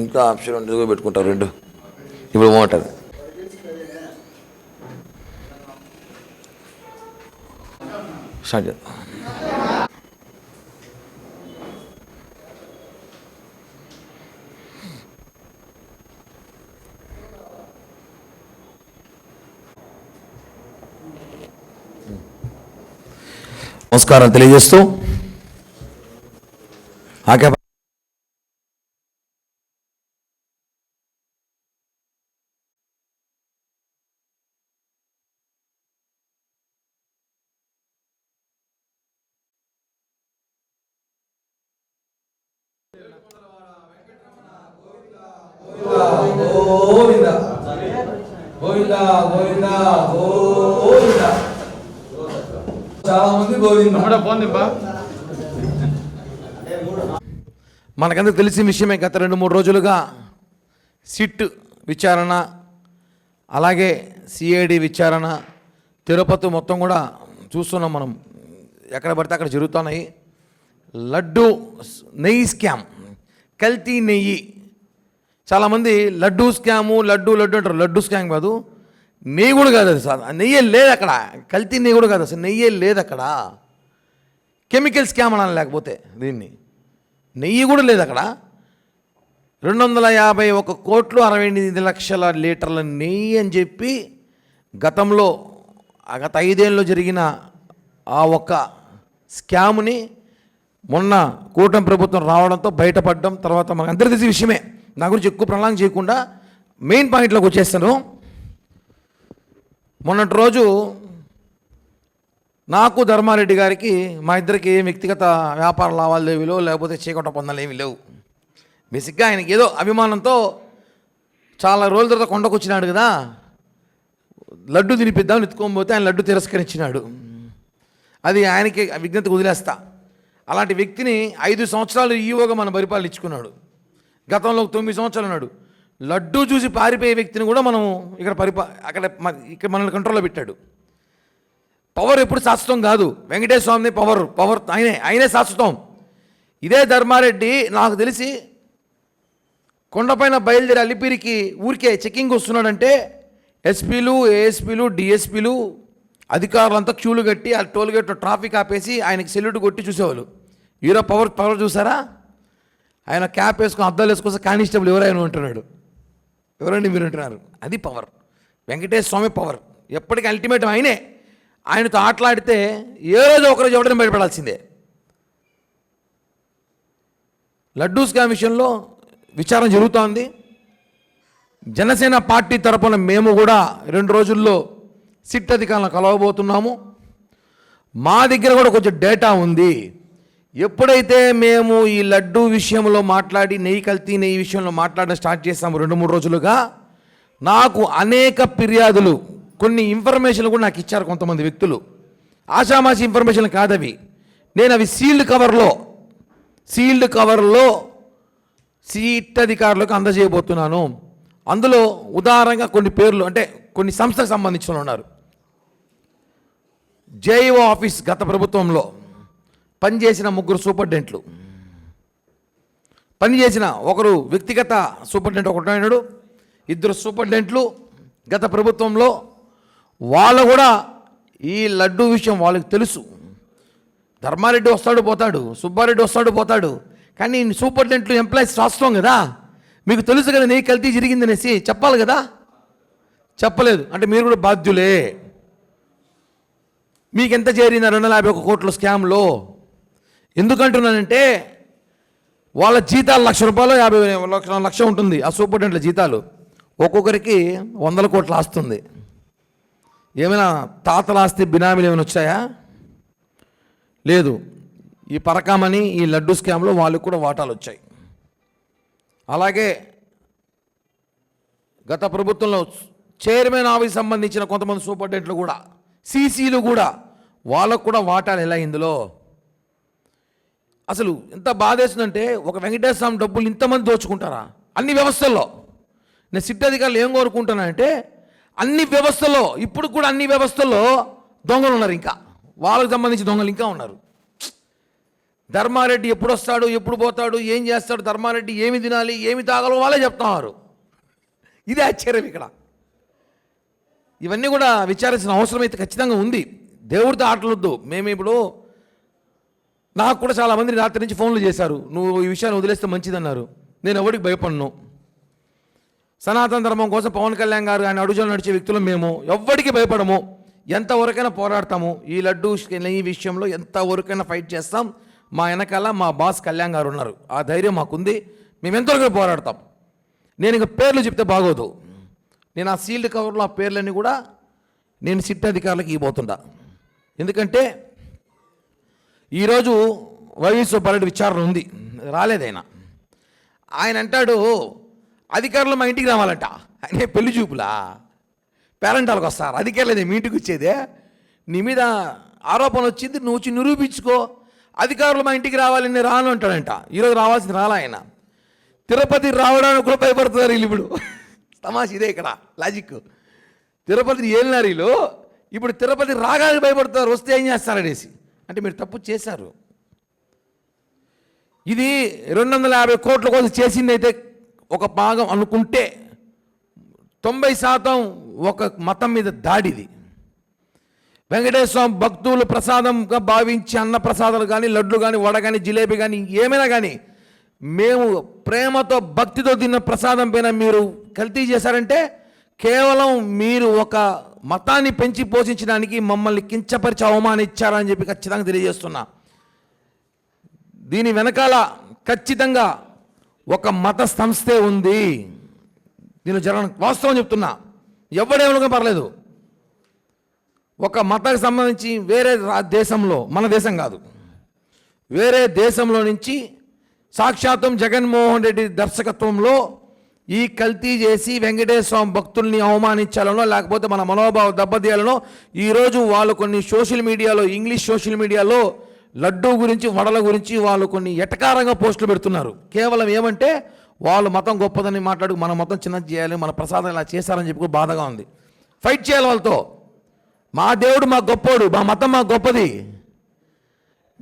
ఇంకా ఆప్షన్ ఉంటుంది పెట్టుకుంటారు రెండు. ఇప్పుడు బాగుంటుంది స్టార్ట్ చేద్దాం. నమస్కారం తెలియజేస్తూ. ఆకే గోవింద గోవింద. చాలా మంది గోవింద మనకందరికి తెలిసిన విషయమే గత రెండు మూడు రోజులుగా సిట్ విచారణ అలాగే సిఐడి విచారణ తిరుపతి మొత్తం కూడా చూస్తున్నాం మనం. ఎక్కడ పడితే అక్కడ జరుగుతున్నాయి. లడ్డు నెయ్యి స్కామ్ కల్తీ నెయ్యి. చాలామంది లడ్డు స్కాము లడ్డు లడ్డు అంటారు. లడ్డు స్కామ్ కాదు. నెయ్యి కూడా కాదు అది సార్. నెయ్యి లేదు అక్కడ. కల్తీ నెయ్యి కూడా కాదు అసలు. నెయ్యి లేదు అక్కడ. కెమికల్ స్కామ్ అనాలి లేకపోతే దీన్ని. నెయ్యి కూడా లేదు అక్కడ. రెండు వందల యాభై ఒక కోట్లు అరవై ఎనిమిది లక్షల లీటర్ల నెయ్యి అని చెప్పి గతంలో గత ఐదేళ్ళలో జరిగిన ఆ ఒక్క స్కామ్ని మొన్న కూటమి ప్రభుత్వం రావడంతో బయటపడడం తర్వాత మనకు అందరికీ తెలిసి విషయమే. నా గురించి ఎక్కువ ప్రణాళిక చేయకుండా మెయిన్ పాయింట్లోకి వచ్చేస్తాను. మొన్నటి రోజు నాకు ధర్మారెడ్డి గారికి మా ఇద్దరికి ఏం వ్యక్తిగత వ్యాపార లావాదేవీలో లేకపోతే చీకట పొందలు ఏమి లేవు. బేసిక్గా ఆయనకి ఏదో అభిమానంతో చాలా రోజుల తర్వాత కొండకు వచ్చినాడు కదా. లడ్డు తినిపిద్దామని ఎత్తుకోకపోతే ఆయన లడ్డు తిరస్కరించినాడు. అది ఆయనకి విజ్ఞత వదిలేస్తా. అలాంటి వ్యక్తిని ఐదు సంవత్సరాలు ఈవోగా మన పరిపాలించుకున్నాడు. గతంలో తొమ్మిది సంవత్సరాలు ఉన్నాడు. లడ్డు చూసి పారిపోయే వ్యక్తిని కూడా మనం ఇక్కడ పరిపా అక్కడ ఇక్కడ మనల్ని కంట్రోల్లో పెట్టాడు. పవర్ ఎప్పుడు శాశ్వతం కాదు. వెంకటేశ్వర స్వామిని పవర్ పవర్ ఆయనే ఆయనే శాశ్వతం. ఇదే ధర్మారెడ్డి నాకు తెలిసి కొండపైన బయలుదేరి అలిపిరికి ఊరికే చెకింగ్ వస్తున్నాడంటే ఎస్పీలు ఏఎస్పీలు డిఎస్పీలు అధికారులంతా క్యూలు కట్టి ఆ టోల్ గేట్లో ట్రాఫిక్ ఆపేసి ఆయనకి సెల్యూట్ కొట్టి చూసేవాళ్ళు. ఈరో పవర్ పవర్ చూసారా? ఆయన క్యాప్ వేసుకొని అద్దాలు వేసుకొని కానిస్టేబుల్ ఎవరైనా ఉంటున్నాడు. ఎవరండి మీరు అంటున్నారు? అది పవర్ వెంకటేశ్వర స్వామి పవర్ ఎప్పటికీ అల్టిమేట్ ఆయనే. ఆయనతో ఆటలాడితే ఏ రోజు ఒకరోజు ఎవడైనా బయటపడాల్సిందే. లడ్డూస్ స్కామ్ విషయంలో విచారణ జరుగుతోంది. జనసేన పార్టీ తరపున మేము కూడా రెండు రోజుల్లో సిట్ అధికారులను కలవబోతున్నాము. మా దగ్గర కూడా కొంచెం డేటా ఉంది. ఎప్పుడైతే మేము ఈ లడ్డూ విషయంలో మాట్లాడి నెయ్యి కల్తీ నెయ్యి విషయంలో మాట్లాడడం స్టార్ట్ చేస్తాము రెండు మూడు రోజులుగా నాకు అనేక ఫిర్యాదులు కొన్ని ఇన్ఫర్మేషన్లు కూడా నాకు ఇచ్చారు కొంతమంది వ్యక్తులు. ఆషామాషి ఇన్ఫర్మేషన్ కాదవి. నేను అవి సీల్డ్ కవర్లో సీల్డ్ కవర్లో సీట్ అధికారులకు అందజేయబోతున్నాను. అందులో ఉదాహరణగా కొన్ని పేర్లు అంటే కొన్ని సంస్థకు సంబంధించిన ఉన్నారు. జేఈఓ ఆఫీస్ గత ప్రభుత్వంలో పనిచేసిన ముగ్గురు సూపర్డెంట్లు పనిచేసిన ఒకరు వ్యక్తిగత సూపర్డెంట్ ఒకటి అయినాడు ఇద్దరు సూపర్డెంట్లు గత ప్రభుత్వంలో. వాళ్ళు కూడా ఈ లడ్డు విషయం వాళ్ళకి తెలుసు. ధర్మారెడ్డి వస్తాడు పోతాడు. సుబ్బారెడ్డి వస్తాడు పోతాడు. కానీ సూపర్డెంట్లు ఎంప్లాయీస్ రాస్తాం కదా. మీకు తెలుసు కదా నీ కల్తీ జరిగిందనేసి చెప్పాలి కదా? చెప్పలేదు. అంటే మీరు కూడా బాధ్యులే. మీకు ఎంత చేరింది? రెండు వందల యాభై ఒక కోట్ల స్కామ్లో. ఎందుకంటున్నానంటే వాళ్ళ జీతాలు లక్ష రూపాయలు యాభై లక్ష లక్ష ఉంటుంది. ఆ సూపరింటెండెంట్ల జీతాలు ఒక్కొక్కరికి వందల కోట్లు ఆస్తుంది. ఏమైనా తాతల ఆస్తి బినామీలు ఏమైనా వచ్చాయా? లేదు. ఈ పరకామని ఈ లడ్డు స్కామ్లో వాళ్ళకి కూడా వాటాలు వచ్చాయి. అలాగే గత ప్రభుత్వంలో చైర్మన్ ఆఫీస్ సంబంధించిన కొంతమంది సూపరింటెండెంట్లు కూడా సీసీలు కూడా వాళ్ళకు కూడా వాటాలు ఎలా ఇందులో అసలు ఎంత బాధేస్తుందంటే ఒక వెంకటేశ్వర స్వామి డబ్బులు ఇంతమంది దోచుకుంటారా? అన్ని వ్యవస్థల్లో. నేను సిట్ అధికారులు ఏం కోరుకుంటానంటే అన్ని వ్యవస్థల్లో ఇప్పుడు కూడా అన్ని వ్యవస్థల్లో దొంగలు ఉన్నారు ఇంకా. వాళ్ళకి సంబంధించి దొంగలు ఇంకా ఉన్నారు. ధర్మారెడ్డి ఎప్పుడు వస్తాడు ఎప్పుడు పోతాడు ఏం చేస్తాడు ధర్మారెడ్డి ఏమి తినాలి ఏమి తాగాలో వాళ్ళే చెప్తున్నారు. ఇదే ఆశ్చర్యం ఇక్కడ. ఇవన్నీ కూడా విచారించిన అవసరం అయితే ఖచ్చితంగా ఉంది. దేవుడితో ఆటలొద్దు మేము ఇప్పుడు నాకు కూడా చాలామంది రాత్రి నుంచి ఫోన్లు చేశారు. నువ్వు ఈ విషయాన్ని వదిలేస్తే మంచిదన్నారు. నేను ఎవరికి భయపడను. సనాతన ధర్మం కోసం పవన్ కళ్యాణ్ గారు ఆయన అడుగులు నడిచే వ్యక్తులు మేము. ఎవ్వడికి భయపడము. ఎంతవరకైనా పోరాడతాము. ఈ లడ్డు ఈ విషయంలో ఎంతవరకైనా ఫైట్ చేస్తాం. మా వెనకాల మా బాస్ కళ్యాణ్ గారు ఉన్నారు. ఆ ధైర్యం మాకుంది. మేము ఎంతవరకు పోరాడతాం? నేను ఇక పేర్లు చెప్తే బాగోదు. నేను ఆ సీల్డ్ కవర్లో ఆ పేర్లన్నీ కూడా నేను సిట్ అధికారులకు ఇవ్వబోతుంటా ఎందుకంటే ఈరోజు వైవి సుబ్బారెడ్డి విచారణ ఉంది. రాలేదైనా ఆయన. అంటాడు అధికారులు మా ఇంటికి రావాలంట. ఆయన పెళ్ళి చూపులా? పేరెంటాలకు వస్తారు. అధికారులు మీ ఇంటికి వచ్చేదే. నీ మీద ఆరోపణ వచ్చింది నువ్వు వచ్చి నిరూపించుకో. అధికారులు మా ఇంటికి రావాలని నేను రాను అంటాడంట. ఈరోజు రావాల్సింది రాలా ఆయన. తిరుపతి రావడానికి కూడా భయపడుతున్నారు వీళ్ళు ఇప్పుడు. తమాష ఇదే ఇక్కడ లాజిక్ తిరుపతిని ఏలినారు వీళ్ళు ఇప్పుడు తిరుపతి రాగానే భయపడుతున్నారు వస్తే ఏం చేస్తారనేసి. అంటే మీరు తప్పు చేశారు. ఇది రెండు వందల యాభై కోట్ల కోసం చేసింది అయితే ఒక భాగం అనుకుంటే తొంభై శాతం ఒక మతం మీద దాడిది. వెంకటేశ్వర స్వామి భక్తులు ప్రసాదంగా భావించి అన్న ప్రసాదాలు కానీ లడ్లు కానీ వడ కానీ జిలేబీ కానీ ఏమైనా కానీ మేము ప్రేమతో భక్తితో తిన్న ప్రసాదం పైన మీరు కల్తీ చేశారంటే కేవలం మీరు ఒక మతాన్ని పెంచి పోషించడానికి మమ్మల్ని కించపరిచి అవమానించారని చెప్పి ఖచ్చితంగా తెలియజేస్తున్నా. దీని వెనకాల ఖచ్చితంగా ఒక మత సంస్థే ఉంది. దీని జరగ వాస్తవం చెప్తున్నా. ఎవడేమనుకో పర్లేదు. ఒక మతకు సంబంధించి వేరే రా- దేశంలో మన దేశం కాదు. వేరే దేశంలో నుంచి సాక్షాత్తం జగన్మోహన్ రెడ్డి దర్శకత్వంలో ఈ కల్తీ చేసి వెంకటేశ్వర స్వామి భక్తుల్ని అవమానించాలనో లేకపోతే మన మనోభావం దెబ్బతీయాలనో ఈరోజు వాళ్ళు కొన్ని సోషల్ మీడియాలో ఇంగ్లీష్ సోషల్ మీడియాలో లడ్డూ గురించి వడల గురించి వాళ్ళు కొన్ని ఎటకారంగా పోస్టులు పెడుతున్నారు. కేవలం ఏమంటే వాళ్ళు మతం గొప్పదని మాట్లాడు మన మతం చిన్నది చేయాలి మన ప్రసాదం ఇలా చేశారని చెప్పి బాధగా ఉంది. ఫైట్ చేయాలి వాళ్ళతో. మా దేవుడు మా గొప్పోడు మా మతం మా గొప్పది.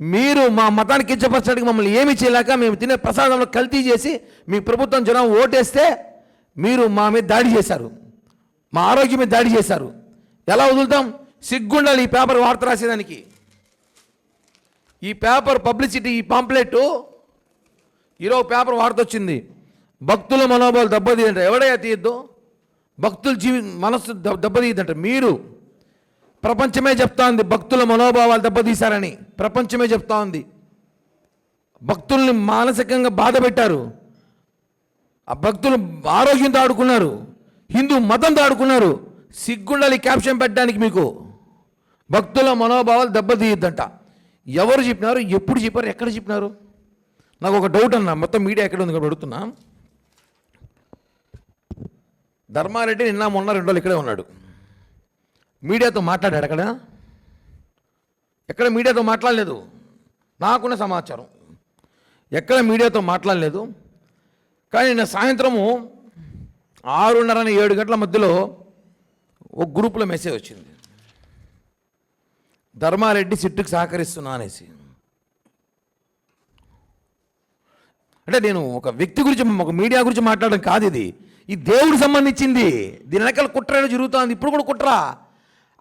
మీరు మా మతాన్ని కించపరచడానికి మమ్మల్ని ఏమి చేయలేక మేము తినే ప్రసాదంలో కల్తీ చేసి మీ ప్రభుత్వం జనం ఓటేస్తే మీరు మా మీద దాడి చేశారు. మా ఆరోగ్యం మీద దాడి చేశారు. ఎలా వదులుతాం? సిగ్గుండాలి ఈ పేపర్ వార్త రాసేదానికి. ఈ పేపర్ పబ్లిసిటీ ఈ పాంప్లెట్ ఈరోజు పేపర్ వార్త వచ్చింది. భక్తుల మనోభావాలు దెబ్బతీయంట. ఎవడయ్యా తీయద్దు? భక్తుల జీవి మనస్సు దెబ్బ- దెబ్బతీయద్దంట. మీరు ప్రపంచమే చెప్తా ఉంది భక్తుల మనోభావాలు దెబ్బతీశారని. ప్రపంచమే చెప్తా ఉంది. భక్తుల్ని మానసికంగా బాధ పెట్టారు. ఆ భక్తులు ఆరోగ్యంతో ఆడుకున్నారు. హిందూ మతంతో ఆడుకున్నారు. సిగ్గుండాలి క్యాప్షన్ పెట్టడానికి మీకు. భక్తుల మనోభావాలు దెబ్బతీయద్దంట. ఎవరు చెప్పినారు? ఎప్పుడు చెప్పారు? ఎక్కడ చెప్పినారు? నాకు ఒక డౌట్ అన్న. మొత్తం మీడియా ఎక్కడ ఉంది కాబట్టి అడుగుతున్నా. ధర్మారెడ్డి నిన్న మొన్న రెండు రోజులు ఇక్కడే ఉన్నాడు. మీడియాతో మాట్లాడాడు అక్కడ? ఎక్కడ మీడియాతో మాట్లాడలేదు. నాకున్న సమాచారం. ఎక్కడ మీడియాతో మాట్లాడలేదు. కానీ నిన్న సాయంత్రము ఆరున్నర ఏడు గంటల మధ్యలో ఒక గ్రూపులో మెసేజ్ వచ్చింది. ధర్మారెడ్డి సిట్టుకు సహకరిస్తున్నా అనేసి. అంటే నేను ఒక వ్యక్తి గురించి ఒక మీడియా గురించి మాట్లాడడం కాదు ఇది. ఈ దేవుడికి సంబంధించింది. దీని వెనకాల కుట్ర జరుగుతుంది జరుగుతోంది. ఇప్పుడు కూడా కుట్ర.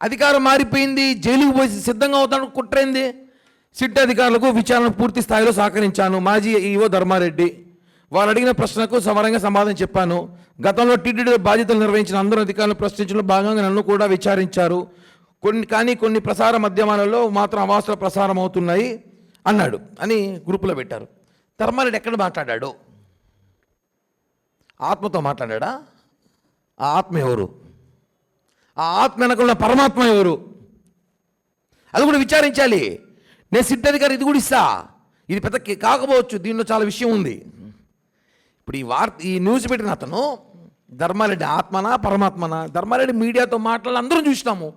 అధికారం మారిపోయింది జైలుకు పోయి సిద్ధంగా అవుతాడు కుట్రైంది. సిట్ అధికారులకు విచారణ పూర్తి స్థాయిలో సహకరించాను మాజీ ఈఓ ధర్మారెడ్డి. వారు అడిగిన ప్రశ్నకు సమరంగా సమాధానం చెప్పాను. గతంలో టీటీడీ బాధ్యతలు నిర్వహించిన అందరూ అధికారులు ప్రశ్నించడంలో భాగంగా నన్ను కూడా విచారించారు. కొన్ని కానీ కొన్ని ప్రసార మాధ్యమాలలో మాత్రం అవాస్తవ ప్రసారం అవుతున్నాయి అన్నాడు అని గ్రూపులో పెట్టారు. ధర్మారెడ్డి ఎక్కడ మాట్లాడాడు? ఆత్మతో మాట్లాడా ఆ ఆత్మ ఎవరు? ఆ ఆత్మ వెనకున్న పరమాత్మ ఎవరు? అది కూడా విచారించాలి. నేను సిద్ధది గారు ఇది కూడా ఇస్తా. ఇది పెద్ద కాకపోవచ్చు దీనిలో చాలా విషయం ఉంది. ఇప్పుడు ఈ వార్త ఈ న్యూస్ పెట్టిన అతను ధర్మారెడ్డి ఆత్మనా పరమాత్మనా? ధర్మారెడ్డి మీడియాతో మాట్లాడి అందరం చూసినాము.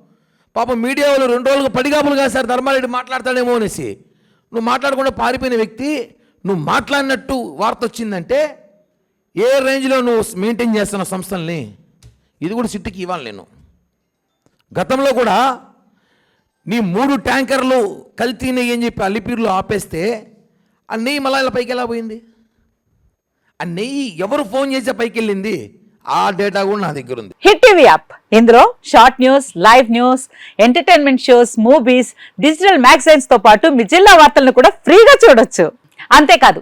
పాపం మీడియా వాళ్ళు రెండు రోజులు పడిగాపులు కాశారు ధర్మారెడ్డి మాట్లాడతాడేమో అనేసి. నువ్వు మాట్లాడకుండా పారిపోయిన వ్యక్తి నువ్వు మాట్లాడినట్టు వార్త వచ్చిందంటే ఏ రేంజ్లో నువ్వు మెయింటైన్ చేస్తున్న సంస్థల్ని? ఇది కూడా సిట్టుకి ఇవ్వాలి నేను. గతంలో కూడా నీ మూడు ట్యాంకర్లు కల్తీనయ్యని అని చెప్పి అల్లిపీరులో ఆపేస్తే ఆ నెయ్యి మళ్ళీ ఇలా పైకి ఎలా పోయింది? ఆ నెయ్యి ఎవరు ఫోన్ చేసే పైకి వెళ్ళింది? ఆ డేటా కూడా నా దగ్గర ఉంది. Hit TV app. ఇందులో short news live news entertainment shows movies digital మ్యాగజైన్స్తో పాటు మీ జిల్లా వార్తలను కూడా ఫ్రీగా చూడొచ్చు. అంతేకాదు